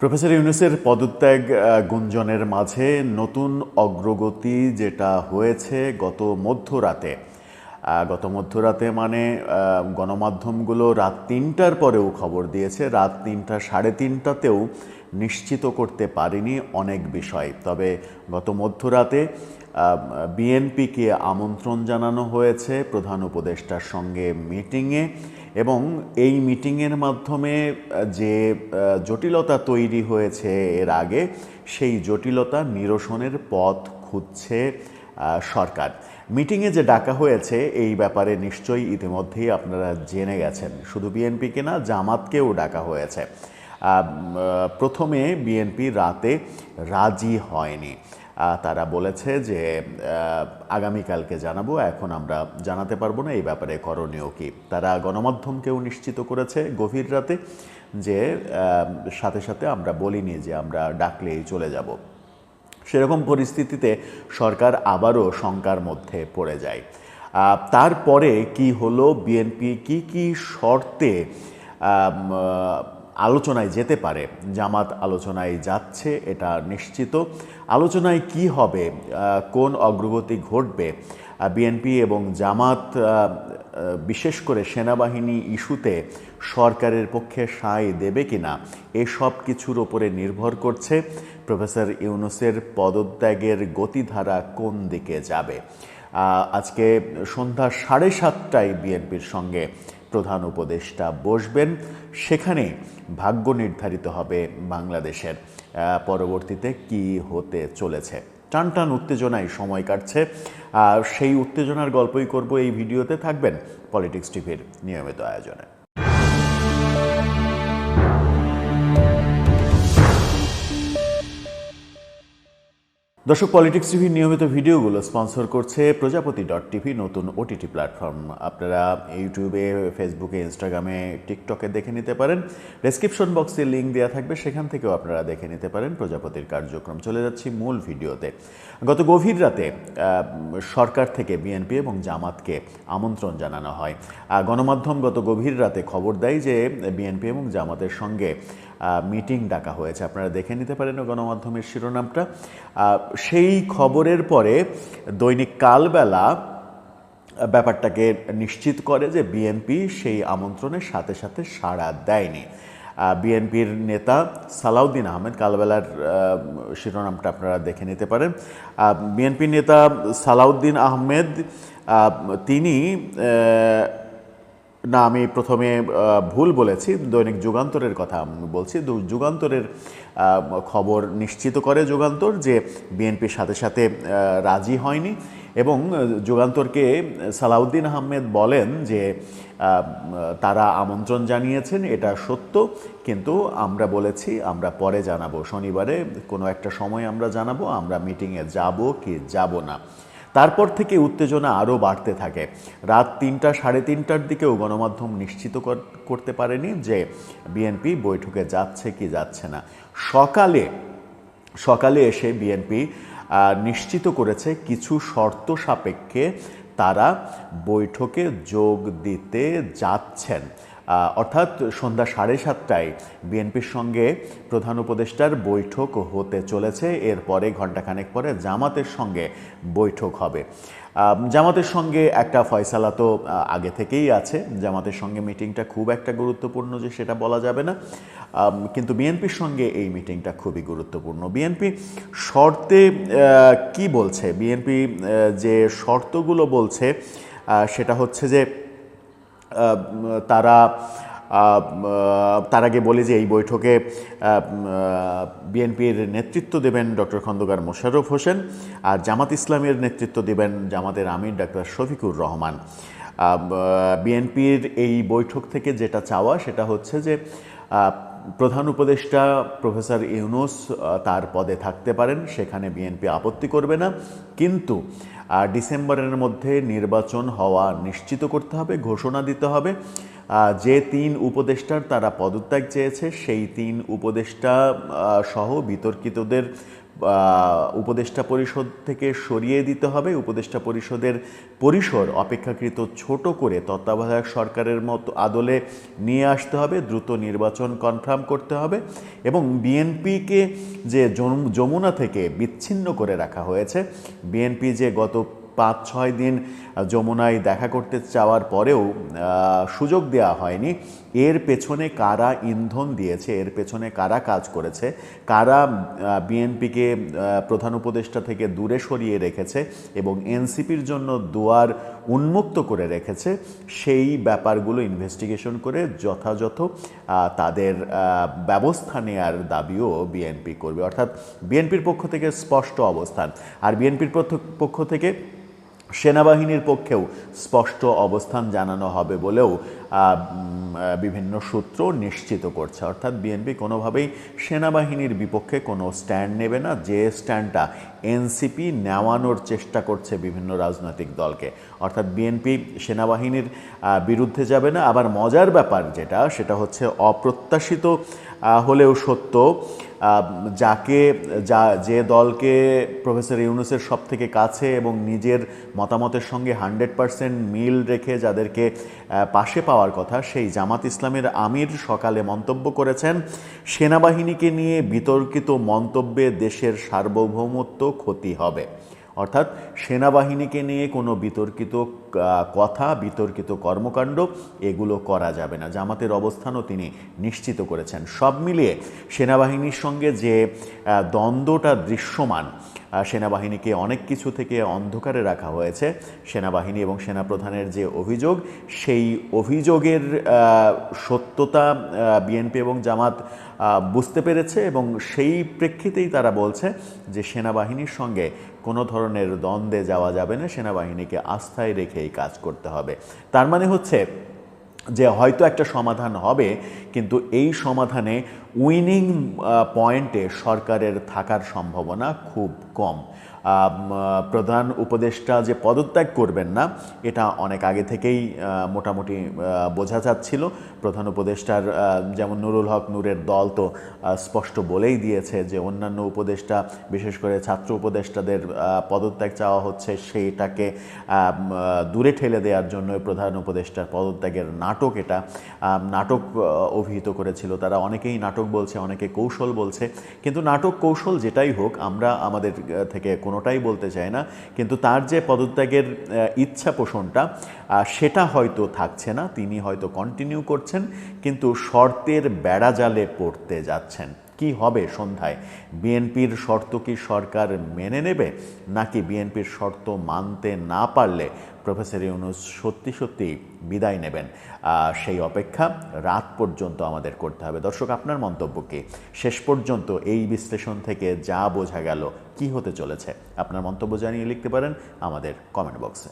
Professor ইউনুসের পদত্যাগ গুঞ্জনের মাঝে নতুন অগ্রগতি যেটা হয়েছে গত মধ্যরাতে। গত মধ্যরাতে মানে গণমাধ্যমগুলো রাত তিনটার পরেও খবর দিয়েছে। রাত তিনটা, সাড়ে তিনটাতেও নিশ্চিত করতে পারেনি অনেক বিষয়। তবে গত মধ্যরাতে বিএনপিকে আমন্ত্রণ জানানো হয়েছে প্রধান উপদেষ্টার সঙ্গে মিটিংয়ে। এবং এই মিটিংয়ের মাধ্যমে যে জটিলতা তৈরি হয়েছে এর আগে, সেই জটিলতা নিরসনের পথ খুঁজছে সরকার। মিটিংয়ে যে ডাকা হয়েছে, এই ব্যাপারে নিশ্চয়ই ইতিমধ্যেই আপনারা জেনে গেছেন। শুধু বিএনপিকে না, জামাতকেও ডাকা হয়েছে। প্রথমে বিএনপি রাতে রাজি হয়নি। তারা বলেছে যে আগামীকালকে জানাব, এখন আমরা জানাতে পারব না, এই ব্যাপারে করণীয় কি। তারা গণমাধ্যমকেও নিশ্চিত করেছে গভীর রাতে যে সাথে সাথে আমরা বলিনি যে আমরা ডাকলেই চলে যাব। সেরকম পরিস্থিতিতে সরকার আবারও শঙ্কার মধ্যে পড়ে যায়। তারপরে কি হলো, বিএনপি কি কি শর্তে আলোচনায় যেতে পারে। জামাত আলোচনায় যাচ্ছে, এটা নিশ্চিত। আলোচনায় কি হবে? কোন অগ্রগতি ঘটবে? বিএনপি এবং জামাত বিশেষ করে সেনাবাহিনী ইস্যুতে সরকারের পক্ষে সায় দেবে কিনা এসব কিছুর ওপরে নির্ভর করছে প্রফেসর ইউনুসের পদত্যাগের গতিধারা কোন দিকে যাবে। আজকে সন্ধ্যা সাড়ে সাতটায় বিএনপির সঙ্গে প্রধান উপদেষ্টা বসবেন, সেখানে ভাগ্য নির্ধারিত হবে বাংলাদেশের। পরবর্তীতে কি হতে চলেছে? টান টান উত্তেজনায় সময় কাটছে। আর সেই উত্তেজনার গল্পই করব এই ভিডিওতে। থাকবেন পলিটিক্স টিভির নিয়মিত আয়োজনে। দর্শক পলিটিক্স টিভির নিয়মিত ভিডিওগুলো স্পন্সর করছে প্রজাপতি ডট টিভি নতুন ওটিটি প্ল্যাটফর্ম আপনারা ইউটিউবে ফেসবুকে ইনস্টাগ্রামে টিকটকে দেখে নিতে পারেন। ডেসক্রিপশন বক্সে লিঙ্ক দেওয়া থাকবে, সেখান থেকেও আপনারা দেখে নিতে পারেন প্রজাপতির কার্যক্রম। চলে যাচ্ছি মূল ভিডিওতে। গত গভীর রাতে সরকার থেকে বিএনপি এবং জামাতকে আমন্ত্রণ জানানো হয়। গণমাধ্যম গত গভীর রাতে খবর দেয় যে বিএনপি এবং জামাতের সঙ্গে মিটিং ডাকা হয়েছে। আপনারা দেখে নিতে পারেন গণমাধ্যমের শিরোনামটা। সেই খবরের পরে দৈনিক কালবেলা ব্যাপারটাকে নিশ্চিত করে যে বিএনপি সেই আমন্ত্রণের সাথে সাথে সাড়া দেয়নি। বিএনপির নেতা সালাউদ্দিন আহমেদ কালবেলার শিরোনামটা আপনারা দেখে নিতে পারেন। বিএনপির নেতা সালাউদ্দিন আহমেদ তিনি না, আমি প্রথমে ভুল বলেছি, দৈনিক যুগান্তরের কথা বলছি। যুগান্তরের খবর নিশ্চিত করে যুগান্তর যে বিএনপির সাথে সাথে রাজি হয়নি এবং যুগান্তরকে সালাউদ্দিন আহমেদ বলেন যে তারা আমন্ত্রণ জানিয়েছেন, এটা সত্য। কিন্তু আমরা বলেছি, আমরা পরে জানাব। শনিবারে কোনো একটা সময় আমরা জানাব, আমরা মিটিংয়ে যাব কি যাব না। তারপর থেকে উত্তেজনা আরও বাড়তে থাকে। রাত তিনটা সাড়ে তিনটার দিকেও গণমাধ্যম নিশ্চিত করতে পারেনি যে বিএনপি বৈঠকে যাচ্ছে কি যাচ্ছে না। সকালে সকালে এসে বিএনপি নিশ্চিত করেছে কিছু শর্ত সাপেক্ষে তারা বৈঠকে যোগ দিতে যাচ্ছেন। অর্থাৎ সন্ধ্যা সাড়ে সাতটায় বিএনপির সঙ্গে প্রধান উপদেষ্টার বৈঠক হতে চলেছে। এরপরে ঘণ্টাখানেক পরে জামাতের সঙ্গে বৈঠক হবে। জামাতের সঙ্গে একটা ফয়সালা তো আগে থেকেই আছে। জামাতের সঙ্গে মিটিংটা খুব একটা গুরুত্বপূর্ণ যে সেটা বলা যাবে না। কিন্তু বিএনপির সঙ্গে এই মিটিংটা খুবই গুরুত্বপূর্ণ। বিএনপি শর্তে কি বলছে? বিএনপি যে শর্তগুলো বলছে সেটা হচ্ছে যে তারা তার আগে বলে যে এই বৈঠকে বিএনপির নেতৃত্ব দেবেন ডক্টর খন্দকার মোশাররফ হোসেন আর জামাত ইসলামের নেতৃত্ব দেবেন জামাতের আমির ডাক্তার শফিকুর রহমান। বিএনপির এই বৈঠক থেকে যেটা চাওয়া সেটা হচ্ছে যে প্রধান উপদেষ্টা প্রফেসর ইউনুস তার পদে থাকতে পারেন, সেখানে বিএনপি আপত্তি করবে না। কিন্তু ডিসেম্বরের মধ্যে নির্বাচন হওয়া নিশ্চিত করতে হবে, ঘোষণা দিতে হবে। যে তিন উপদেষ্টার তারা পদত্যাগ চেয়েছে, সেই তিন উপদেষ্টা সহ বিতর্কিতদের উপদেষ্টা পরিষদ থেকে সরিয়ে দিতে হবে। উপদেষ্টা পরিষদের পরিসর অপেক্ষাকৃত ছোট করে তত্ত্বাবধায়ক সরকারের মতো আদলে নিয়ে আসতে হবে, দ্রুত নির্বাচন কনফার্ম করতে হবে এবং বিএনপিকে যে যমুনা থেকে বিচ্ছিন্ন করে রাখা হয়েছে, বিএনপি যে গত পাঁচ ছয় দিন যমুনায় দেখা করতে চাওয়ার পরেও সুযোগ দেওয়া হয়নি। এর পেছনে কারা ইন্ধন দিয়েছে? এর পেছনে কারা কাজ করেছে? কারা বিএনপিকে প্রধান উপদেষ্টা থেকে দূরে সরিয়ে রেখেছে এবং এনসিপির জন্য দুয়ার উন্মুক্ত করে রেখেছে? সেই ব্যাপারগুলো ইনভেস্টিগেশন করে যথাযথ তাদের ব্যবস্থা নেয়ার দাবিও বিএনপি করবে। অর্থাৎ বিএনপির পক্ষ থেকে স্পষ্ট অবস্থান। আর বিএনপির পক্ষ থেকে সেনাবাহিনীর পক্ষেও স্পষ্ট অবস্থান জানানো হবে বলেও বিভিন্ন সূত্র নিশ্চিত করছে। অর্থাৎ বিএনপি কোনোভাবেই সেনাবাহিনীর বিপক্ষে কোনো স্ট্যান্ড নেবে না। যে স্ট্যান্ডটা এনসিপি নেওয়ানোর চেষ্টা করছে বিভিন্ন রাজনৈতিক দলকে। অর্থাৎ বিএনপি সেনাবাহিনীর বিরুদ্ধে যাবে না। আবার মজার ব্যাপার যেটা, সেটা হচ্ছে অপ্রত্যাশিত হলেও সত্য যাকে, যা, যে দলকে প্রফেসর ইউনুসের সব থেকে কাছে এবং নিজের মতামতের সঙ্গে হান্ড্রেড পারসেন্ট মিল রেখে যাদেরকে পাশে পাওয়ার কথা, সেই জামাত ইসলামের আমির সকালে মন্তব্য করেছেন, সেনাবাহিনীকে নিয়ে বিতর্কিত মন্তব্যে দেশের সার্বভৌমত্ব ক্ষতি হবে। অর্থাৎ সেনাবাহিনীকে নিয়ে কোনো বিতর্কিত কথা, বিতর্কিত কর্মকাণ্ড এগুলো করা যাবে না। জামাতের অবস্থানও তিনি নিশ্চিত করেছেন। সব মিলিয়ে সেনাবাহিনীর সঙ্গে যে দ্বন্দ্বটা দৃশ্যমান সেনাবাহিনীকে অনেক কিছু থেকে অন্ধকারে রাখা হয়েছে, সেনাবাহিনী এবং সেনাপ্রধানের যে অভিযোগ, সেই অভিযোগের সত্যতা বিএনপি এবং জামাত বুঝতে পেরেছে এবং সেই প্রেক্ষিতেই তারা বলছে যে সেনাবাহিনীর সঙ্গে কোনো ধরনের দ্বন্দ্বে যাওয়া যাবে না, সেনাবাহিনীকে আস্থায় রেখে এই কাজ করতে হবে। তার মানে হচ্ছে যে হয়তো একটা সমাধান হবে, কিন্তু এই সমাধানে উইনিং পয়েন্টে সরকারের থাকার সম্ভাবনা খুব কম। প্রধান উপদেষ্টা যে পদত্যাগ করবেন না, এটা অনেক আগে থেকেই মোটামুটি বোঝা যাচ্ছিল। প্রধান উপদেষ্টার যেমন নুরুল হক নূরের দল তো স্পষ্ট বলেই দিয়েছে যে অন্যান্য উপদেষ্টা, বিশেষ করে ছাত্র উপদেষ্টাদের পদত্যাগ চাওয়া হচ্ছে সেইটাকে দূরে ঠেলে দেওয়ার জন্য প্রধান উপদেষ্টার পদত্যাগের নাটক এটা নাটক অভিহিত করেছিল। তারা অনেকেই নাটক বলছে, অনেকে কৌশল বলছে। কিন্তু নাটক কৌশল যেটাই হোক, আমরা আমাদের থেকে কোনোটাই বলতে চাই না। কিন্তু তার যে পদত্যাগের ইচ্ছা পোষণটা সেটা হয়তো থাকছে না, তিনি হয়তো কন্টিনিউ করছেন, কিন্তু শর্তের বেড়াজালে পড়তে যাচ্ছেন। কি হবে সন্ধ্যায়? বিএনপির শর্ত কি সরকার মেনে নেবে? নাকি বিএনপির শর্ত মানতে না পারলে প্রফেসর ইউনুস সত্যি সত্যি বিদায় নেবেন? সেই অপেক্ষা রাত পর্যন্ত আমাদের করতে হবে। দর্শক, আপনার মন্তব্য কি? শেষ পর্যন্ত এই বিশ্লেষণ থেকে যা বোঝা গেল কি হতে চলেছে? আপনার মন্তব্য জানিয়ে লিখতে পারেন আমাদের কমেন্ট বক্সে